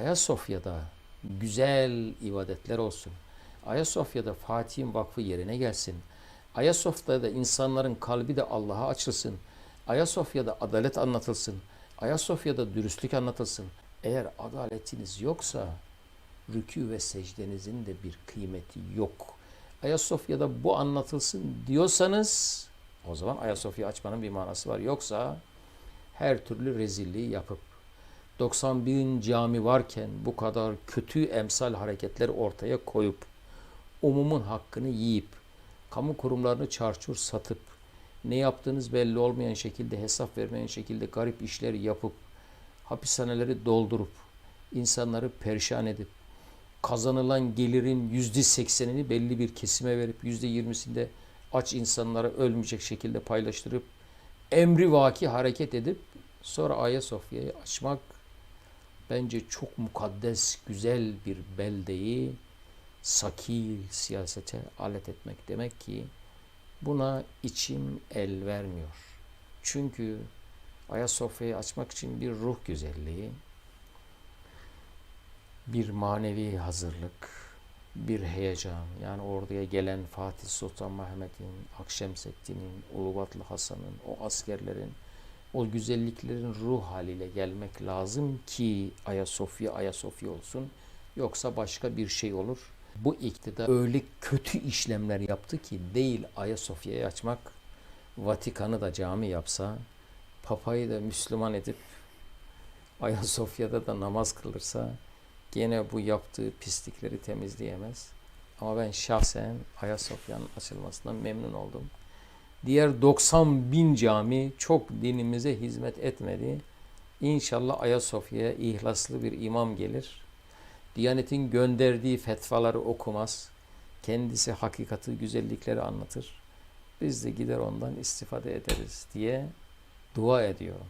Ayasofya'da güzel ibadetler olsun. Ayasofya'da Fatih'in vakfı yerine gelsin. Ayasofya'da insanların kalbi de Allah'a açılsın. Ayasofya'da adalet anlatılsın. Ayasofya'da dürüstlük anlatılsın. Eğer adaletiniz yoksa rükû ve secdenizin de bir kıymeti yok. Ayasofya'da bu anlatılsın diyorsanız o zaman Ayasofya açmanın bir manası var. Yoksa her türlü rezilliği yapıp 90 bin cami varken bu kadar kötü emsal hareketler ortaya koyup umumun hakkını yiyip kamu kurumlarını çarçur satıp ne yaptığınız belli olmayan şekilde hesap vermeyen şekilde garip işler yapıp hapishaneleri doldurup insanları perişan edip kazanılan gelirin yüzde seksenini belli bir kesime verip yüzde yirmisinde aç insanlara ölmeyecek şekilde paylaştırıp emri vaki hareket edip sonra Ayasofya'yı açmak bence çok mukaddes güzel bir beldeyi sakil siyasete alet etmek demek ki buna içim el vermiyor. Çünkü Ayasofya'yı açmak için bir ruh güzelliği, bir manevi hazırlık, bir heyecan. Yani oraya gelen Fatih Sultan Mehmet'in, Akşemseddin'in, Ulubatlı Hasan'ın, o askerlerin, o güzelliklerin ruh haliyle gelmek lazım ki Ayasofya Ayasofya olsun. Yoksa başka bir şey olur. Bu iktidar öyle kötü işlemler yaptı ki değil Ayasofya'yı açmak, Vatikan'ı da cami yapsa, Papa'yı da Müslüman edip Ayasofya'da da namaz kılırsa gene bu yaptığı pislikleri temizleyemez. Ama ben şahsen Ayasofya'nın açılmasından memnun oldum. Diğer 90 bin cami çok dinimize hizmet etmedi. İnşallah Ayasofya'ya ihlaslı bir imam gelir. Diyanetin gönderdiği fetvaları okumaz. Kendisi hakikati, güzellikleri anlatır. Biz de gider ondan istifade ederiz diye dua ediyorum.